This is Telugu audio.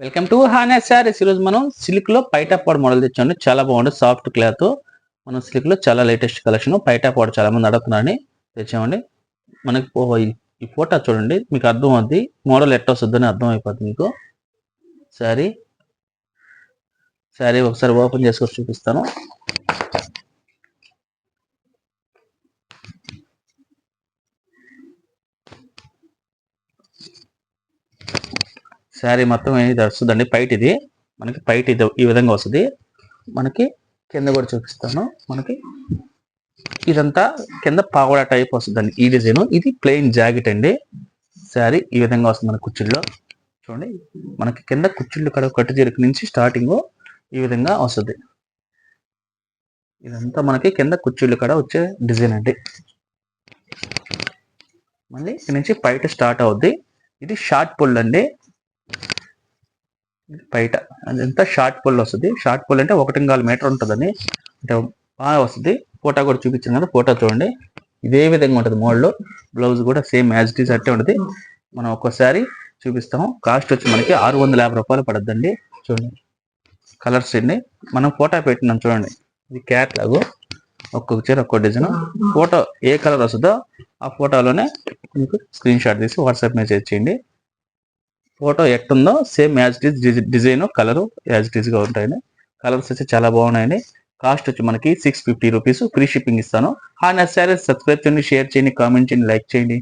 వెల్కమ్ టు హానే సారీస్ ఈరోజు మనం సిల్క్లో పైటా మోడల్ తెచ్చాను చాలా బాగుంది. సాఫ్ట్ క్లాత్ మనం సిల్క్లో చాలా లేటెస్ట్ కలెక్షన్ పైటాపాడు చాలా మంది అడుగుతున్నారని తెచ్చామండి. మనకి ఈ- ఫోటో చూడండి. మీకు అర్థం అవుద్ది మోడల్ ఎట్ట వస్తుందని అర్థం అయిపోతుంది మీకు. సారీ సారీ ఒకసారి ఓపెన్ చేసుకొని చూపిస్తాను. శారీ మొత్తం ఇది వస్తుందండి? పైట్ ఇది. మనకి పైట్ ఇది ఈ విధంగా వస్తుంది. మనకి కింద కూడా చూపిస్తాను. మనకి ఇదంతా కింద పావడా టైప్ వస్తుందండి ఈ డిజైన్. ఇది ప్లెయిన్ జాకెట్ అండి. శారీ ఈ విధంగా వస్తుంది మన కుర్చీల్లో చూడండి. మనకి కింద కుర్చీళ్ళు కడ కట్టు చేరుకు నుంచి స్టార్టింగ్ ఈ విధంగా వస్తుంది. ఇదంతా మనకి కింద కుర్చీళ్ళు కడ వచ్చే డిజైన్ అండి. మళ్ళీ ఇక్కడ నుంచి పైట స్టార్ట్ అవుద్ది. ఇది షార్ట్ పుల్ అండి. బయట. అదంతా షార్ట్ పుల్ వస్తుంది. షార్ట్ పుల్ అంటే ఒకటి నాలుగు మీటర్ ఉంటుందని అంటే బాగా వస్తుంది. ఫోటో కూడా చూపించాను కదా ఫోటో చూడండి. ఇదే విధంగా ఉంటుంది మోడల్. బ్లౌజ్ కూడా సేమ్ యాజ్ ఇట్ ఈస్ అట్టే ఉంటుంది. మనం ఒక్కోసారి చూపిస్తాము. కాస్ట్ వచ్చి మనకి ఆరు వందల యాభై రూపాయలు పడద్దండి. చూడండి. కలర్స్ అండి. మనం ఫోటో పెట్టినాం చూడండి. ఇది క్యాట్ లాగు. ఒక్కొక్క చీర ఒక్కో డిజైన్. ఫోటో ఏ కలర్ వస్తుందో ఆ ఫోటోలోనే మీకు స్క్రీన్ షాట్ తీసి వాట్సాప్ మెసేజ్ చేయండి. Photo ఎట్టుందో same as it is design colour as it ఈస్గా ఉంటాయండి కలర్స్ వచ్చి చాలా బాగున్నాయండి కాస్ట్ వచ్చి మనకి six fifty rupees free shipping ఇస్తాను. ఆ నా సారీస్ సబ్స్క్రైబ్ చేయండి షేర్ చేయండి కామెంట్ చేయండి లైక్ చేయండి.